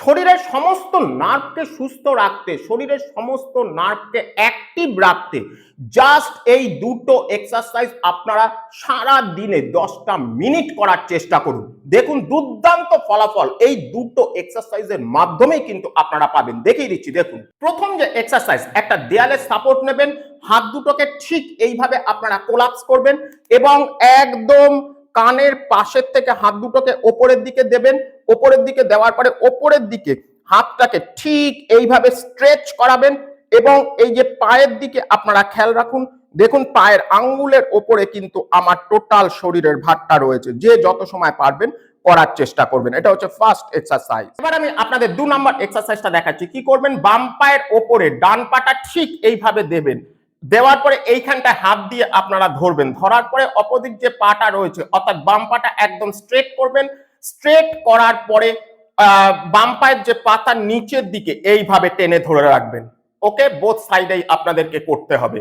শরীরের সমস্ত নার্ভকে সুস্থ রাখতে, শরীরের সমস্ত নার্ভকে অ্যাক্টিভ রাখতে জাস্ট এই দুটো এক্সারসাইজ আপনারা সারা দিনে দশটা মিনিট করার চেষ্টা করুন। দেখুন দুর্দান্ত ফলাফল এই দুটো এক্সারসাইজের মাধ্যমেই কিন্তু আপনারা পাবেন। দেখিয়ে দিচ্ছি, দেখুন। প্রথম যে এক্সারসাইজ একটা দেয়ালের সাপোর্ট নেবেন, হাত দুটোকে ঠিক এইভাবে আপনারা কোলাপস করবেন এবং একদম কানের পাশের থেকে হাত দুটোকে ওপরের দিকে দেবেন, ওপরের দিকে দেওয়ার পরে ওপরের দিকে হাতটাকে ঠিক এইভাবে স্ট্রেচ করাবেন এবং এই যে পায়ের দিকে আপনারা খেয়াল রাখুন, দেখুন পায়ের আঙ্গুলের ওপরে কিন্তু আমার টোটাল শরীরের ভারটা রয়েছে। যে যত সময় পারবেন করার চেষ্টা করবেন। এটা হচ্ছে ফার্স্ট এক্সারসাইজ এবার আমি আপনাদের দু নম্বর এক্সারসাইজটা দেখাচ্ছি। কি করবেন? বাম পায়ের ওপরে ডান পাটা ঠিক এইভাবে দেবেন। দেওয়ার পরে এইখানটা হাত দিয়ে আপনারা ধরবেন। ধরার পরে অপোজিট যে পাটা রয়েছে, অর্থাৎ বাম পাটা একদম স্ট্রেট করবেন। স্ট্রেট করার পরে বাম পায়ের যে পাতার নিচের দিকে এইভাবে টেনে ধরে রাখবেন। ওকে বোথ সাইডেই আপনাদেরকে করতে হবে।